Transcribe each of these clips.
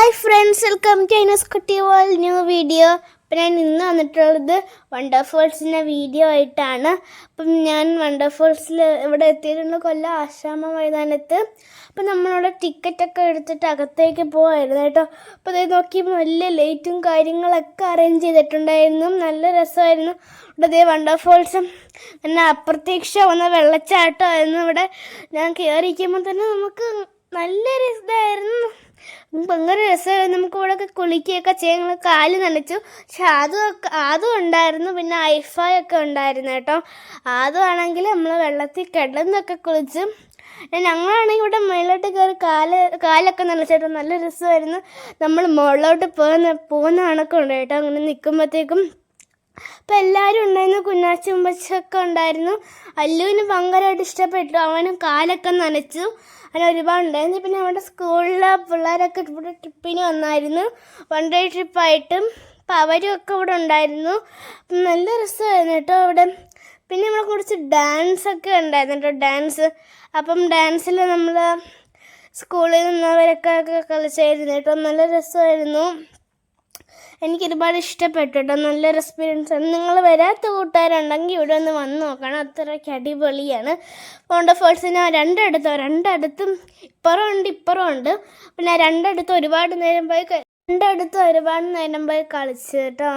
Hi friends welcome to Ainas Kutty world new video അപ്പം ഞാൻ ഇന്ന് വന്നിട്ടുള്ളത് വണ്ടർഫോൾസിന്റെ വീഡിയോ ആയിട്ടാണ്. അപ്പം ഞാൻ വണ്ടർഫോൾസിൽ ഇവിടെ എത്തിയിട്ടുണ്ട് കൊല്ലം ആശ്രാമ മൈതാനത്ത്. അപ്പം നമ്മളവിടെ ടിക്കറ്റൊക്കെ എടുത്തിട്ട് അകത്തേക്ക് പോകായിരുന്നു കേട്ടോ. അപ്പോൾ അതേ നോക്കിയപ്പോൾ വലിയ ലൈറ്റും കാര്യങ്ങളൊക്കെ അറേഞ്ച് ചെയ്തിട്ടുണ്ടായിരുന്നു. നല്ല രസമായിരുന്നു. ഇവിടെ അതേ വണ്ടർഫോൾസും പിന്നെ അപ്രത്യക്ഷമാവുന്ന വെള്ളച്ചാട്ടമായിരുന്നു ഇവിടെ. ഞാൻ കയറിയിരിക്കുമ്പോൾ തന്നെ നമുക്ക് നല്ലൊരു ഇതായിരുന്നു. ഭയങ്കര രസമായിരുന്നു നമുക്ക് ഇവിടെ ഒക്കെ കുളിക്കുകയൊക്കെ ചെയ്യാൻ ഞങ്ങൾ കാൽ നനച്ചു. പക്ഷെ അതും ഒക്കെ അതും ഉണ്ടായിരുന്നു. പിന്നെ ഐഫായ് ഒക്കെ ഉണ്ടായിരുന്നു കേട്ടോ. അതും ആണെങ്കിൽ നമ്മൾ വെള്ളത്തിൽ കിടന്നൊക്കെ കുളിച്ച്. ഞങ്ങളാണെങ്കിൽ ഇവിടെ മുകളിലോട്ട് കയറി കാൽ കാലൊക്കെ നനച്ചേട്ടോ നല്ല രസമായിരുന്നു. നമ്മൾ മുകളിലോട്ട് പോകുന്ന പോകുന്ന കണക്കുണ്ട് കേട്ടോ. അങ്ങനെ നിൽക്കുമ്പോഴത്തേക്കും അപ്പം എല്ലാവരും ഉണ്ടായിരുന്നു കുഞ്ഞാച്ചുമ്പച്ചൊക്കെ ഉണ്ടായിരുന്നു. അല്ലുവിന് ഭയങ്കരമായിട്ട് ഇഷ്ടപ്പെട്ടു. അവന് കാലൊക്കെ നനച്ചു. അങ്ങനെ ഒരുപാട് ഉണ്ടായിരുന്നു. പിന്നെ നമ്മുടെ സ്കൂളിലെ പിള്ളേരൊക്കെ ഇവിടെ ട്രിപ്പിന് വന്നായിരുന്നു. വൺ ഡേ ട്രിപ്പായിട്ടും. അപ്പം അവരും ഒക്കെ ഇവിടെ ഉണ്ടായിരുന്നു. നല്ല രസമായിരുന്നു കേട്ടോ അവിടെ. പിന്നെ നമ്മളെ കുറച്ച് ഡാൻസ് ഒക്കെ ഉണ്ടായിരുന്നു കേട്ടോ. ഡാൻസ്. അപ്പം ഡാൻസിൽ നമ്മൾ സ്കൂളിൽ നിന്നവരൊക്കെ കളിച്ചായിരുന്നു കേട്ടോ. നല്ല രസമായിരുന്നു. എനിക്ക് ഒരുപാട് ഇഷ്ടപ്പെട്ടു കേട്ടോ നല്ലൊരു എക്സ്പീരിയൻസ് ആണ്. നിങ്ങൾ വരാത്ത കൂട്ടുകാരുണ്ടെങ്കിൽ ഇവിടെ ഒന്ന് വന്ന് നോക്കണം. അത്രയ്ക്ക് അടിപൊളിയാണ്. ഫോണ്ട ഫോൾസിന് രണ്ടടുത്തോ? രണ്ടിടത്തും ഇപ്പുറം ഉണ്ട് ഇപ്പുറം ഉണ്ട് പിന്നെ രണ്ടിടത്തും ഒരുപാട് നേരം പോയി രണ്ടിടത്തും ഒരുപാട് നേരം പോയി കളിച്ചു കേട്ടോ.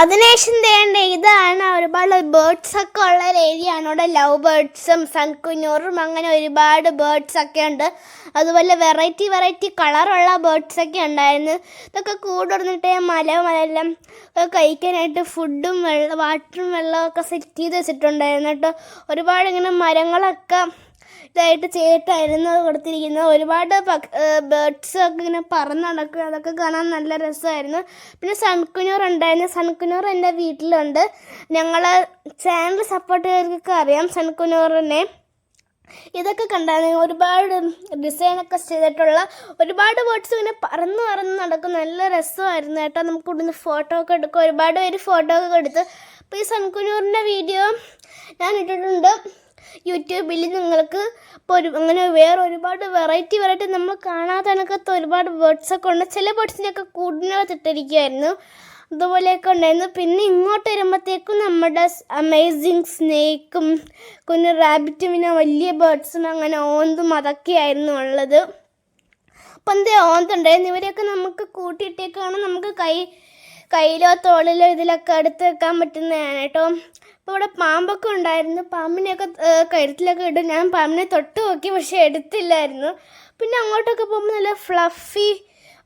അതിനുശേഷം തേണ്ട ഇതാണ് ഒരുപാട് ബേർഡ്സ് ഒക്കെ ഉള്ള ഒരു ഏരിയ ആണ്. ലവ് ബേർഡ്സും സൺകുഞ്ഞൂറും അങ്ങനെ ഒരുപാട് ബേർഡ്സ് ഒക്കെ ഉണ്ട്. അതുപോലെ വെറൈറ്റി വെറൈറ്റി കളറുള്ള ബേർഡ്സ് ഒക്കെ ഉണ്ടായിരുന്നു. ഇതൊക്കെ കൂടുന്നിട്ട് മല മലയെല്ലാം കഴിക്കാനായിട്ട് ഫുഡും വെള്ളം വാട്ടറും വെള്ളവും ഒക്കെ സെറ്റ് ചെയ്ത് വെച്ചിട്ടുണ്ടായിരുന്നു കേട്ടോ. ഒരുപാട് ഇങ്ങനെ മരങ്ങളൊക്കെ ഇതായിട്ട് ചേട്ടായിരുന്നു കൊടുത്തിരിക്കുന്നത് ഒരുപാട് ബേർഡ്സ് ഒക്കെ ഇങ്ങനെ പറന്ന് നടക്കുക അതൊക്കെ കാണാൻ നല്ല രസമായിരുന്നു. പിന്നെ സൺകുനൂർ ഉണ്ടായിരുന്നു. സൺകുനൂർ എന്റെ വീട്ടിലുണ്ട്. ഞങ്ങൾ ചാനൽ സപ്പോർട്ട് ചെയ്തവർക്കൊക്കെ അറിയാം സൺകുനൂറിനെ ഇതൊക്കെ കണ്ടായിരുന്നു. ഒരുപാട് ഡിസൈനൊക്കെ ചെയ്തിട്ടുള്ള ഒരുപാട് ബേർഡ്സ് ഇങ്ങനെ പറന്ന് പറന്ന് നടക്കും. നല്ല രസമായിരുന്നു കേട്ടോ. നമുക്ക് ഇവിടുന്ന് ഫോട്ടോ ഒക്കെ എടുക്കും. ഒരുപാട് പേര് ഫോട്ടോ ഒക്കെ എടുത്ത്. അപ്പോൾ ഈ സൺകുനൂറിന്റെ വീഡിയോ ഞാൻ ഇട്ടിട്ടുണ്ട്. യൂട്യൂബിൽ നിങ്ങൾക്ക് ഇപ്പോൾ ഒരു അങ്ങനെ വേറെ ഒരുപാട് വെറൈറ്റി വെറൈറ്റി നമ്മൾ കാണാത്ത കണക്കത്തെ ഒരുപാട് ബേർഡ്സൊക്കെ ഉണ്ട്. ചില ബേർഡ്സിനെയൊക്കെ കൂടിനകത്ത് ഇട്ടിരിക്കുമായിരുന്നു അതുപോലെയൊക്കെ ഉണ്ടായിരുന്നു. പിന്നെ ഇങ്ങോട്ട് വരുമ്പോഴത്തേക്കും നമ്മുടെ അമേസിങ് സ്നേക്കും കുഞ്ഞു റാബിറ്റും പിന്നെ വലിയ ബേർഡ്സും അങ്ങനെ ഓന്തും അതൊക്കെയായിരുന്നു ഉള്ളത്. അപ്പം എന്തേ ഓന്തുണ്ടായിരുന്നു. ഇവരെയൊക്കെ നമുക്ക് കൂട്ടിയിട്ടേക്കാണ് നമുക്ക് കൈ കയ്യിലോ തോളിലോ ഇതിലൊക്കെ എടുത്ത് വെക്കാൻ പറ്റുന്നതാണ് കേട്ടോ. അപ്പോൾ ഇവിടെ പാമ്പൊക്കെ ഉണ്ടായിരുന്നു. പാമ്പിനെയൊക്കെ കരുത്തിലൊക്കെ ഇടും. ഞാൻ പാമ്പിനെ തൊട്ട് നോക്കി പക്ഷേ എടുത്തില്ലായിരുന്നു. പിന്നെ അങ്ങോട്ടൊക്കെ പോകുമ്പോൾ നല്ല ഫ്ലഫി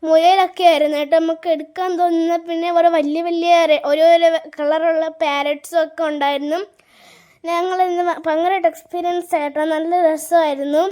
മുയലൊക്കെ ആയിരുന്നു കേട്ടോ. നമുക്ക് എടുക്കാൻ തോന്നുന്ന പിന്നെ ഓരോ വലിയ വലിയ ഓരോരോ കളറുള്ള പാരറ്റ്സും ഒക്കെ ഉണ്ടായിരുന്നു. ഞങ്ങൾ ഇന്ന് ഭയങ്കരമായിട്ട് എക്സ്പീരിയൻസ് ആയിട്ടോ നല്ല രസമായിരുന്നു.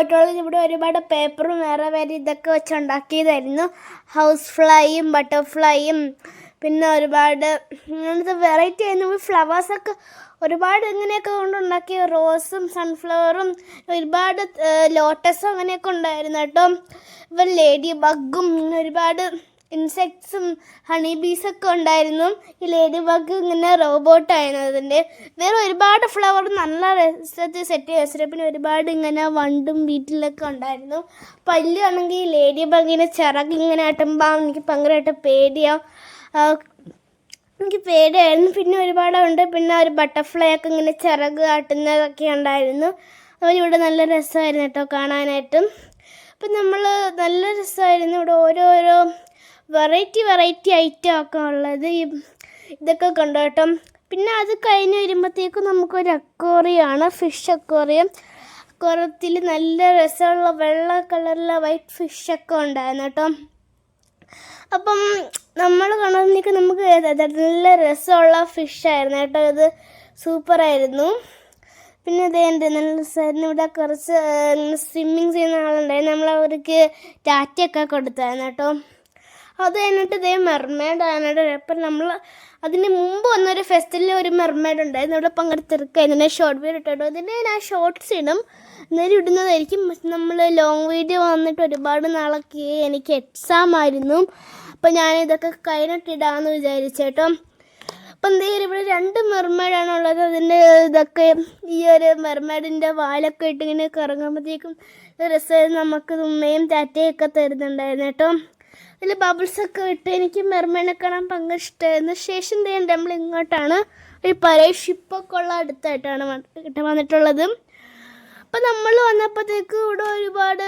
പോയിട്ടുള്ളത് ഇവിടെ ഒരുപാട് പേപ്പറും വേറെ വേറെ ഇതൊക്കെ വെച്ച് ഉണ്ടാക്കിയതായിരുന്നു. ഹൗസ് ഫ്ലൈയും ബട്ടർഫ്ലൈയും പിന്നെ ഒരുപാട് ഇങ്ങനത്തെ വെറൈറ്റി ആയിരുന്നു. ഫ്ലവേഴ്സൊക്കെ ഒരുപാട് ഇങ്ങനെയൊക്കെ കൊണ്ട് ഉണ്ടാക്കിയ റോസും സൺഫ്ലവറും ഒരുപാട് ലോട്ടസും അങ്ങനെയൊക്കെ ഉണ്ടായിരുന്നു കേട്ടോ. ലേഡി ബഗ്ഗും ഒരുപാട് ഇൻസെക്ട്സും ഹണി ബീസൊക്കെ ഉണ്ടായിരുന്നു. ഈ ലേഡി ബഗ് ഇങ്ങനെ റോബോട്ടായിരുന്നു അതിന്റെ. വേറെ ഒരുപാട് ഫ്ലവർ നല്ല രസത്തിൽ സെറ്റ് ചെയ്ത്. വെച്ചിട്ട് പിന്നെ ഒരുപാട് ഇങ്ങനെ വണ്ടും വീട്ടിലൊക്കെ ഉണ്ടായിരുന്നു. പല്ലുവാണെങ്കിൽ ലേഡി ബഗിനെ ചിറക് ഇങ്ങനെ ആട്ടുമ്പോൾ എനിക്ക് ഭയങ്കരമായിട്ട് പേടിയാവും എനിക്ക് പേടിയായിരുന്നു. പിന്നെ ഒരുപാട് ഉണ്ട്. പിന്നെ ഒരു ബട്ടർഫ്ലൈ ഒക്കെ ഇങ്ങനെ ചിറക് ആട്ടുന്നതൊക്കെ ഉണ്ടായിരുന്നു. അവരിവിടെ നല്ല രസമായിരുന്നു കേട്ടോ കാണാനായിട്ടും. അപ്പം നമ്മൾ നല്ല രസമായിരുന്നു. ഇവിടെ ഓരോരോ വെറൈറ്റി വെറൈറ്റി ഐറ്റം ഒക്കെ ഉള്ളത് ഇതൊക്കെ കണ്ടു കേട്ടോ. പിന്നെ അത് കഴിഞ്ഞ് വരുമ്പോഴത്തേക്കും നമുക്കൊരു അക്വേറിയമാണ് ഫിഷ് അക്വേറിയം അക്വേറിയത്തിൽ നല്ല രസമുള്ള വെള്ള കളറിലെ വൈറ്റ് ഫിഷൊക്കെ ഉണ്ടായിരുന്നു കേട്ടോ. അപ്പം നമ്മൾ കാണുന്നേക്ക് നമുക്ക് നല്ല രസമുള്ള ഫിഷായിരുന്നു കേട്ടോ. ഇത് സൂപ്പറായിരുന്നു പിന്നെ ഇതേ ഉണ്ട് നല്ല രസമായിരുന്നു ഇവിടെ കുറച്ച് സ്വിമ്മിങ് ചെയ്യുന്ന ആളുണ്ടായിരുന്നു. നമ്മൾ അവർക്ക് ടാറ്റയൊക്കെ കൊടുത്തായിരുന്നു കേട്ടോ. അത് കഴിഞ്ഞിട്ട് ഇതേ മെർമേഡ് കേട്ടോ അപ്പം നമ്മൾ അതിന് മുമ്പ് വന്നൊരു ഫെസ്റ്റിവലിൽ ഒരു മെർമേഡ് ഉണ്ടായിരുന്നു. അവിടെ പങ്കെടുത്തിരിക്കായിരുന്നു ഞാൻ ഷോർട്ട് വീഡിയോ ഇട്ടോ ഇതിന്റെ ഞാൻ ഷോർട്ട്സ് ഇടും. എന്നാലും ഇടുന്നതായിരിക്കും. നമ്മൾ ലോങ് വീഡിയോ വന്നിട്ട് ഒരുപാട് നാളൊക്കെ എനിക്ക് എക്സാം ആയിരുന്നു. അപ്പം ഞാൻ ഇതൊക്കെ കഴിഞ്ഞിട്ട് ഇടാമെന്ന് വിചാരിച്ചേട്ടോ അപ്പം എന്തെങ്കിലും ഇവിടെ രണ്ട് മെർമേഡാണ് ഉള്ളത്. അതിന്റെ ഇതൊക്കെ ഈ ഒരു മെർമേഡിന്റെ വാലൊക്കെ ഇട്ടിങ്ങനെ കറങ്ങുമ്പോഴത്തേക്കും രസമായിരുന്നു. നമുക്ക് ഉമ്മയും ടാറ്റയൊക്കെ തരുന്നുണ്ടായിരുന്നു കേട്ടോ. അതിൽ ബബിൾസൊക്കെ ഇട്ട് എനിക്ക് മെർമേനെ കാണാൻ ഭയങ്കര ഇഷ്ടമായിരുന്നു ശേഷം തന്നെ നമ്മൾ ഇങ്ങോട്ടാണ് ഒരു പഴയ ഷിപ്പൊക്കെ ഉള്ള അടുത്തായിട്ടാണ് വന്നിട്ടുള്ളത്. അപ്പം നമ്മൾ വന്നപ്പോഴത്തേക്ക് ഇവിടെ ഒരുപാട്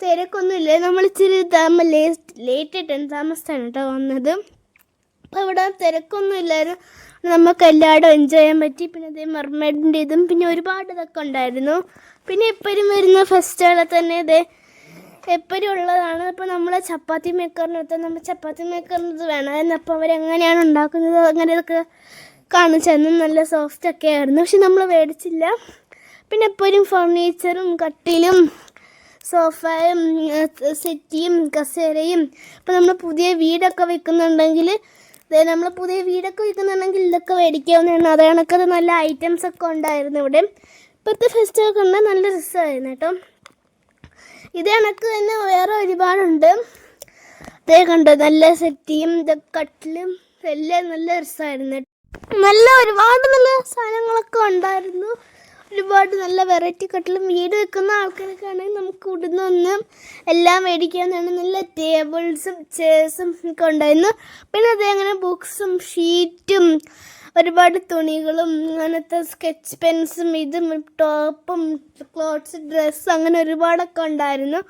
തിരക്കൊന്നും ഇല്ല. നമ്മൾ ഇച്ചിരി താമ ലേറ്റ് ലേറ്റ് ആയിട്ടാണ് താമസിച്ചാണ് കേട്ടോ വന്നത്. അപ്പം ഇവിടെ തിരക്കൊന്നും ഇല്ലായിരുന്നു. നമുക്ക് എല്ലായിടും എൻജോയ് ചെയ്യാൻ പറ്റി. പിന്നെ അതേ മെർമേഡിന്റെ ഇതും പിന്നെ ഒരുപാട് ഇതൊക്കെ ഉണ്ടായിരുന്നു. പിന്നെ ഇപ്പോഴും വരുന്ന ഫെസ്റ്റുകളെ തന്നെ ഇതേ എപ്പോഴും ഉള്ളതാണ് ഇപ്പം നമ്മൾ ചപ്പാത്തി മേക്കറിനകത്ത് നമ്മൾ ചപ്പാത്തി മേക്കറിനത് വേണം. വേണമായിരുന്നു അപ്പോൾ അവരെങ്ങനെയാണ് ഉണ്ടാക്കുന്നത്? അങ്ങനെ ഇതൊക്കെ കാണിച്ചു നല്ല സോഫ്റ്റ് ഒക്കെ ആയിരുന്നു. പക്ഷെ നമ്മൾ മേടിച്ചില്ല. പിന്നെ എപ്പോഴും ഫർണിച്ചറും കട്ടിലും സോഫയും സെറ്റിയും കസേരയും ഇപ്പം നമ്മൾ പുതിയ വീടൊക്കെ വെക്കുന്നുണ്ടെങ്കിൽ നമ്മൾ പുതിയ വീടൊക്കെ വെക്കുന്നുണ്ടെങ്കിൽ ഇതൊക്കെ മേടിക്കാവുന്നതാണ്. അതാണൊക്കെ നല്ല ഐറ്റംസ് ഒക്കെ ഉണ്ടായിരുന്നു ഇവിടെ. ഇപ്പോഴത്തെ ഫെസ്റ്റിവൽ ഉണ്ട്. നല്ല രസമായിരുന്നു കേട്ടോ. ഇത് കണക്ക് തന്നെ വേറെ ഒരുപാടുണ്ട്. അതേ കണ്ടോ നല്ല സെറ്റിയും കട്ടിലും എല്ലാം നല്ല രസമായിരുന്നു നല്ല ഒരുപാട് നല്ല സാധനങ്ങളൊക്കെ ഉണ്ടായിരുന്നു. ഒരുപാട് നല്ല വെറൈറ്റി കട്ടിലും വീട് വെക്കുന്ന ആൾക്കാരൊക്കെ ആണെങ്കിൽ നമുക്ക് ഇവിടുന്ന് ഒന്ന് എല്ലാം മേടിക്കാമെന്നാണ് നല്ല ടേബിൾസും ചെയർസും ഒക്കെ ഉണ്ടായിരുന്നു. പിന്നെ അതേ അങ്ങനെ ബുക്സും ഷീറ്റും ഒരുപാട് തുണികളും അങ്ങനത്തെ സ്കെച്ച് പെൻസും ഇതും ടോപ്പും ക്ലോത്ത്സ് ഡ്രസ്സ് അങ്ങനെ ഒരുപാടൊക്കെ ഉണ്ടായിരുന്നു.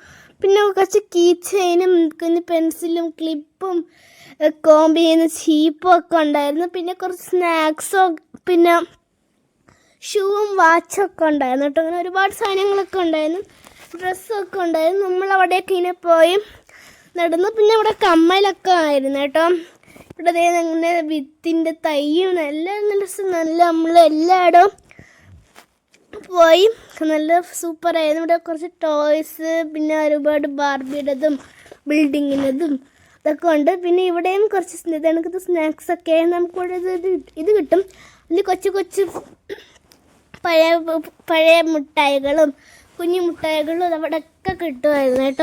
പിന്നെ കുറച്ച് കീ ചെയിനും കുഞ്ഞ് പെൻസിലും ക്ലിപ്പും കോമ്പ് ചെയ്യുന്ന ചീപ്പും ഒക്കെ ഉണ്ടായിരുന്നു. പിന്നെ കുറച്ച് സ്നാക്സോ പിന്നെ ഷൂവും വാച്ചൊക്കെ ഉണ്ടായിരുന്നു കേട്ടോ. അങ്ങനെ ഒരുപാട് സാധനങ്ങളൊക്കെ ഉണ്ടായിരുന്നു. ഡ്രസ്സൊക്കെ ഉണ്ടായിരുന്നു. നമ്മൾ അവിടെയൊക്കെ ഇങ്ങനെ പോയി നടന്നു. പിന്നെ അവിടെ കമ്മലൊക്കെ ആയിരുന്നു കേട്ടോ. ഇവിടെ അങ്ങനെ വിത്തിന്റെ തൈയും നല്ല നല്ല നല്ല നമ്മൾ പോയി. നല്ല സൂപ്പറായിരുന്നു ഇവിടെ കുറച്ച് ടോയ്സ് പിന്നെ ഒരുപാട് ബാർബിയുടേതും ബിൽഡിങ്ങിന്റെതും ഇതൊക്കെ ഉണ്ട്. പിന്നെ ഇവിടെയും കുറച്ച് ഇതണക്കത്തെ സ്നാക്സ് ഒക്കെ നമുക്കിവിടെ ഇത് ഇത് കിട്ടും. അതിൽ കൊച്ചു കൊച്ചു പഴയ പഴയ മിഠായികളും കുഞ്ഞു മിഠായികളും അവിടെയൊക്കെ കിട്ടുമായിരുന്നു കേട്ടോ.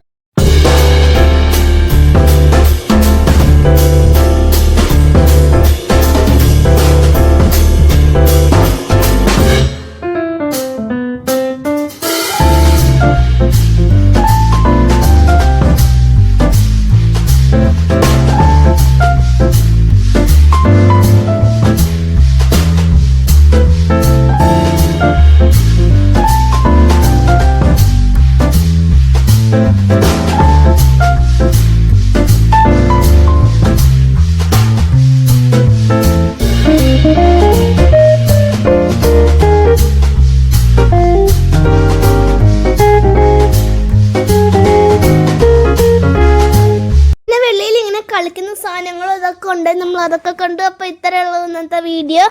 വീഡിയോ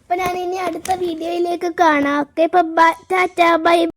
അപ്പോൾ ഞാൻ ഇനി അടുത്ത വീഡിയോയിലേക്ക് കാണാം. Okay bye